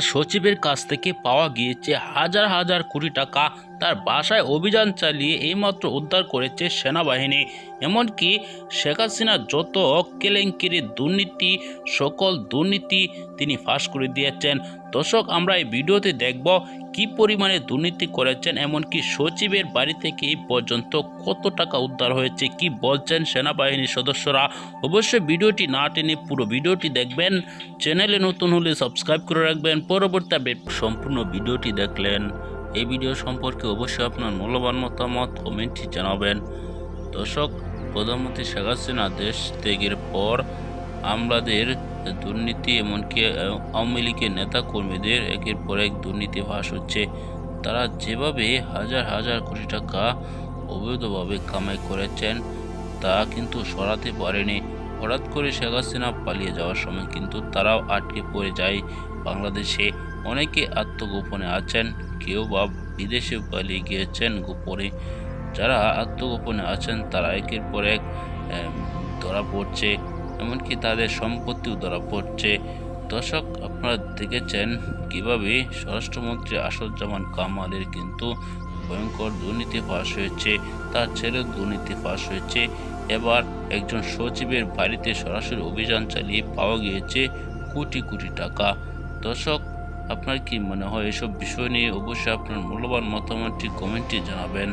সচিবের কাছ থেকে পাওয়া গিয়েছে হাজার হাজার কোটি টাকা। তার বাসায় অভিযান চালিয়ে এইমাত্র উদ্ধার করেছে সেনাবাহিনী। এমনকি শেখ হাসিনার যত কেলেঙ্কিরি দুর্নীতি, সকল দুর্নীতি তিনি ফাঁস করে দিয়েছেন। দর্শক, আমরা এই ভিডিওতে দেখব কি পরিমাণে দুর্নীতি করেছেন, এমনকি সচিবের বাড়ি থেকে এই পর্যন্ত কত টাকা উদ্ধার হয়েছে, কি বলছেন সেনাবাহিনীর সদস্যরা। অবশ্যই ভিডিওটি না টেনে পুরো ভিডিওটি দেখবেন, চ্যানেলে নতুন হলে সাবস্ক্রাইব করে রাখবেন, পরবর্তী সম্পূর্ণ ভিডিওটি দেখলেন। এই ভিডিও সম্পর্কে অবশ্যই আপনার মূল্যবান মতামত কমেন্টটি জানাবেন। দর্শক, প্রধানমন্ত্রী শেখ হাসিনা দেশ ত্যাগের পর আমলাদের দুর্নীতি, এমনকি আওয়ামী লীগের নেতা কর্মীদের একের পর এক দুর্নীতি ফাঁস হচ্ছে। তারা যেভাবে হাজার হাজার কোটি টাকা অবৈধভাবে কামাই করেছেন, তা কিন্তু সরাতে পারেনি। হঠাৎ করে শেখ হাসিনা পালিয়ে যাওয়ার সময় কিন্তু তারাও আটকে পড়ে যায় বাংলাদেশে। অনেকে আত্মগোপনে আছেন, কেউ বা বিদেশে পালিয়ে গিয়েছেন গোপনে। যারা আত্মগোপনে আছেন, তারা একের পর এক ধরা পড়ছে। এমনকি তাদের সম্পত্তিও ধরা পড়ছে। দর্শক, আপনারা দেখেছেন কীভাবে স্বরাষ্ট্রমন্ত্রী আসাদুজ্জামান কামালের কিন্তু ভয়ঙ্কর দুর্নীতি ফাঁস হয়েছে, তার ছেলের দুর্নীতি ফাঁস হয়েছে। এবার একজন সচিবের বাড়িতে সরাসরি অভিযান চালিয়ে পাওয়া গিয়েছে কোটি কোটি টাকা। দর্শক, আপনার কি মনে হয় এসব বিষয় নিয়ে অবশ্যই আপনার মূল্যবান মতামতটি কমেন্টে জানাবেন।